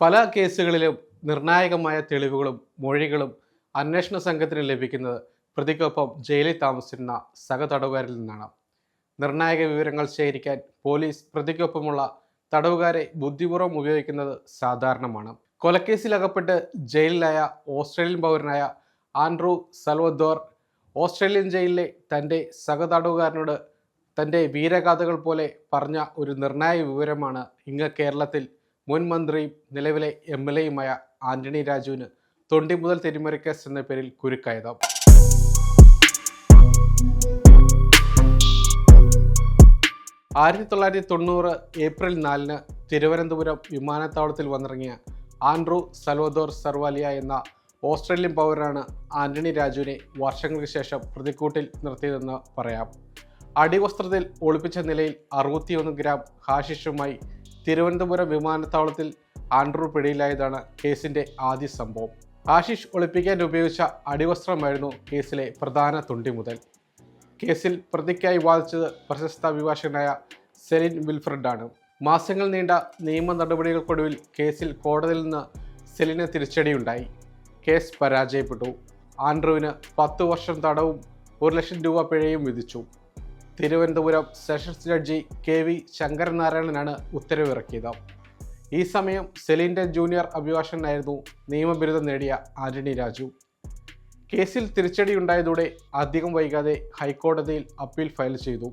പല കേസുകളിലും നിർണായകമായ തെളിവുകളും മൊഴികളും അന്വേഷണ സംഘത്തിന് ലഭിക്കുന്നത് പ്രതിക്കൊപ്പം ജയിലിൽ താമസിക്കുന്ന സഹതടവുകാരിൽ നിന്നാണ്. നിർണായക വിവരങ്ങൾ ശേഖരിക്കാൻ പോലീസ് പ്രതിക്കൊപ്പമുള്ള തടവുകാരെ ബുദ്ധിപൂർവം ഉപയോഗിക്കുന്നത് സാധാരണമാണ്. കൊലക്കേസിൽ അകപ്പെട്ട് ജയിലിലായ ഓസ്ട്രേലിയൻ പൗരനായ ആൻഡ്രൂ സൽവദോർ ഓസ്ട്രേലിയൻ ജയിലിലെ തന്റെ സഹതടവുകാരനോട് തന്റെ വീരഗാഥകൾ പോലെ പറഞ്ഞ ഒരു നിർണായക വിവരമാണ് ഇങ്ങ് കേരളത്തിൽ മുൻ മന്ത്രിയും നിലവിലെ എം എൽ എയുമായ ആന്റണി രാജുവിന് തൊണ്ടി മുതൽ തിരിമറിക്കേസ് എന്ന പേരിൽ കുരുക്കായത് ആയിരത്തി തൊള്ളായിരത്തി തൊണ്ണൂറ് ഏപ്രിൽ നാലിന് തിരുവനന്തപുരം വിമാനത്താവളത്തിൽ വന്നിറങ്ങിയ ആൻഡ്രൂ സൽവദോർ സർവാലിയ എന്ന ഓസ്ട്രേലിയൻ പൗരനാണ് ആന്റണി രാജുവിനെ വർഷങ്ങൾക്ക് ശേഷം പ്രതിക്കൂട്ടിൽ നിർത്തിയതെന്ന് പറയാം. അടിവസ്ത്രത്തിൽ ഒളിപ്പിച്ച നിലയിൽ അറുപത്തിയൊന്ന് ഗ്രാം ഹാഷിഷുമായി തിരുവനന്തപുരം വിമാനത്താവളത്തിൽ ആൻഡ്രൂ പിടിയിലായതാണ് കേസിന്റെ ആദ്യ സംഭവം. ആശിഷ് ഒളിപ്പിക്കാൻ ഉപയോഗിച്ച അടിവസ്ത്രമായിരുന്നു കേസിലെ പ്രധാന തുണ്ടി മുതൽ. കേസിൽ പ്രതിക്കായി വാദിച്ചത് പ്രശസ്ത അഭിഭാഷകനായ സെലിൻ വിൽഫ്രഡാണ്. മാസങ്ങൾ നീണ്ട നിയമ നടപടികൾക്കൊടുവിൽ കേസിൽ കോടതിയിൽ നിന്ന് സെലിന് തിരിച്ചടിയുണ്ടായി. കേസ് പരാജയപ്പെട്ടു. ആൻഡ്രുവിന് പത്തു വർഷം തടവും ഒരു ലക്ഷം രൂപ പിഴയും വിധിച്ചു. Thiruvananthapuram sessions judge K V ശങ്കരനാരായണനാണ് ഉത്തരവിറക്കിയത്. ഈ സമയം സെലിന്റെ ജൂനിയർ അഭിഭാഷകനായിരുന്നു. നിയമബിരുദം നേടിയ ആന്റണി രാജു. കേസിൽ തിരിച്ചടിയുണ്ടായതോടെ അധികം വൈകാതെ ഹൈക്കോടതിയിൽ അപ്പീൽ ഫയൽ ചെയ്തു.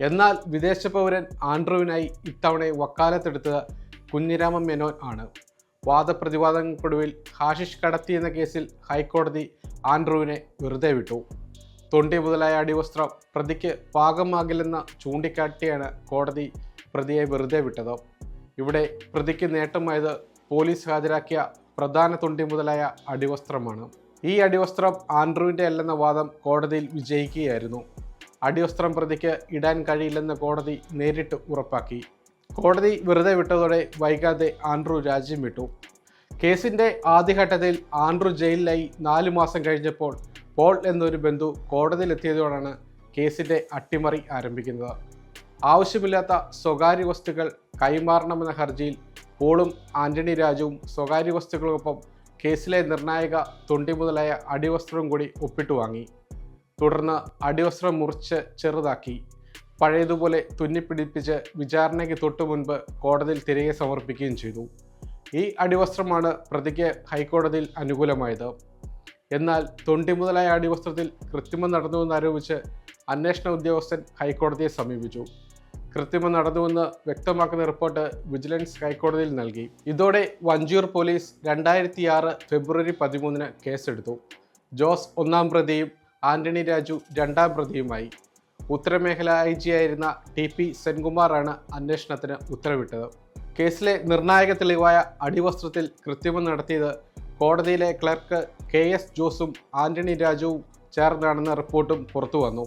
എന്നാൽ വിദേശ പൗരൻ ആൻഡ്രുവിനായി ഇത്തവണ വക്കാലത്തെടുത്തത് കുഞ്ഞിരാമൻ മേനോൻ ആണ്. വാദപ്രതിവാദങ്ങൾക്കൊടുവിൽ ഹാഷിഷ് കടത്തിയെന്ന കേസിൽ ഹൈക്കോടതി ആൻഡ്രുവിനെ വെറുതെ വിട്ടു. തൊണ്ടി മുതലായ അടിവസ്ത്രം പ്രതിക്ക് പാകമാകില്ലെന്ന് ചൂണ്ടിക്കാട്ടിയാണ് കോടതി പ്രതിയെ വെറുതെ വിട്ടത്. ഇവിടെ പ്രതിക്ക് നേട്ടമായത് പോലീസ് ഹാജരാക്കിയ പ്രധാന തൊണ്ടി മുതലായ അടിവസ്ത്രമാണ്. ഈ അടിവസ്ത്രം ആൻഡ്രുവിന്റെ അല്ലെന്ന വാദം കോടതിയിൽ വിജയിക്കുകയായിരുന്നു. അടിവസ്ത്രം പ്രതിക്ക് ഇടാൻ കഴിയില്ലെന്ന് കോടതി നേരിട്ട് ഉറപ്പാക്കി. കോടതി വെറുതെ വിട്ടതോടെ വൈകാതെ ആൻഡ്രു രാജ്യം വിട്ടു. കേസിന്റെ ആദ്യഘട്ടത്തിൽ ആൻഡ്രു ജയിലിലായി നാലു മാസം കഴിഞ്ഞപ്പോൾ പോൾ എന്നൊരു ബന്ധു കോടതിയിലെത്തിയതോടാണ് കേസിന്റെ അട്ടിമറി ആരംഭിക്കുന്നത്. ആവശ്യമില്ലാത്ത സ്വകാര്യ വസ്തുക്കൾ കൈമാറണമെന്ന ഹർജിയിൽ പോളും ആന്റണി രാജുവും സ്വകാര്യ വസ്തുക്കൾക്കൊപ്പം കേസിലെ നിർണായക തൊണ്ടി മുതലായ അടിവസ്ത്രവും കൂടി ഒപ്പിട്ടു വാങ്ങി. തുടർന്ന് അടിവസ്ത്രം മുറിച്ച് ചെറുതാക്കി. പഴയതുപോലെ തുന്നിപ്പിടിപ്പിച്ച് വിചാരണയ്ക്ക് തൊട്ടു മുൻപ് കോടതിയിൽ തിരികെ സമർപ്പിക്കുകയും ചെയ്തു. ഈ അടിവസ്ത്രമാണ് പ്രതിക്ക് ഹൈക്കോടതിയിൽ അനുകൂലമായത്. എന്നാൽ തൊണ്ടി മുതലായ അടിവസ്ത്രത്തിൽ കൃത്രിമം നടന്നുവെന്നാരോപിച്ച് അന്വേഷണ ഉദ്യോഗസ്ഥൻ ഹൈക്കോടതിയെ സമീപിച്ചു. കൃത്രിമം നടന്നുവെന്ന് വ്യക്തമാക്കുന്ന റിപ്പോർട്ട് വിജിലൻസ് ഹൈക്കോടതിയിൽ നൽകി. ഇതോടെ വഞ്ചൂർ പോലീസ് രണ്ടായിരത്തി ആറ് ഫെബ്രുവരി പതിമൂന്നിന് കേസെടുത്തു. ജോസ് ഒന്നാം പ്രതിയും ആന്റണി രാജു രണ്ടാം പ്രതിയുമായി. ഉത്തരമേഖല ഐ ജി ആയിരുന്ന ടി പി സെൻകുമാറാണ് അന്വേഷണത്തിന് ഉത്തരവിട്ടത്. കേസിലെ നിർണായക തെളിവായ അടിവസ്ത്രത്തിൽ കൃത്രിമം നടത്തിയത് കോടതിയിലെ ക്ലർക്ക് കെ എസ് ജോസും ആന്റണി രാജുവും ചേർന്നാണെന്ന റിപ്പോർട്ടും പുറത്തു വന്നു.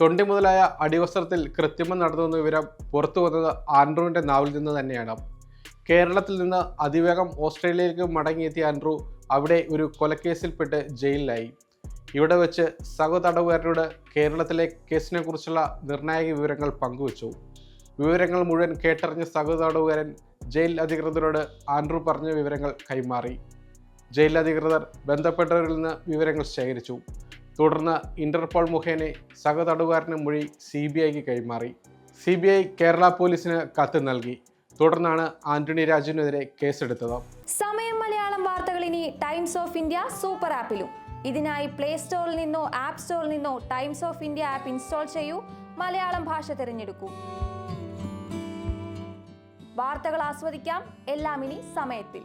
തൊണ്ടി മുതലായ അടിവസ്ത്രത്തിൽ കൃത്രിമം നടന്നുവെന്ന വിവരം പുറത്തു വന്നത് ആൻഡ്രുവിന്റെ നാവിൽ നിന്ന് തന്നെയാണ്. കേരളത്തിൽ നിന്ന് അതിവേഗം ഓസ്ട്രേലിയയിലേക്ക് മടങ്ങിയെത്തിയ ആൻഡ്രു അവിടെ ഒരു കൊലക്കേസിൽപ്പെട്ട് ജയിലിലായി. ഇവിടെ വെച്ച് സഹതടവുകാരനോട് കേരളത്തിലെ കേസിനെ കുറിച്ചുള്ള നിർണായക വിവരങ്ങൾ പങ്കുവച്ചു. വിവരങ്ങൾ മുഴുവൻ കേട്ടറിഞ്ഞ സഹതടവുകാരൻ ജയിൽ അധികൃതരോട് ആൻഡ്രു പറഞ്ഞ വിവരങ്ങൾ കൈമാറി. ജയിൽ അധികൃതർ ബന്ധപ്പെട്ടവരിൽ നിന്ന് വിവരങ്ങൾ ശേഖരിച്ചു. തുടർന്ന് ഇന്റർപോൾ മുഖേന സഹതടവുകാരന് മൊഴി സി ബി ഐക്ക് കൈമാറി. സി ബി ഐ കേരള പോലീസിന് കത്ത് നൽകി. തുടർന്നാണ് ആന്റണി രാജുവിനെതിരെ കേസെടുത്തത്. സമയം മലയാളം വാർത്തകൾ ഇനി ടൈംസ് ഓഫ് ഇന്ത്യ സൂപ്പർ ആപ്പിലും. ഇതിനായി പ്ലേ സ്റ്റോറിൽ നിന്നോ ആപ്പ് സ്റ്റോറിൽ നിന്നോ Times of India app install ചെയ്യൂ. മലയാളം ഭാഷ തിരഞ്ഞെടുക്കൂ. വാർത്തകൾ ആസ്വദിക്കാം. എല്ലാം ഇനി സമയത്തിൽ.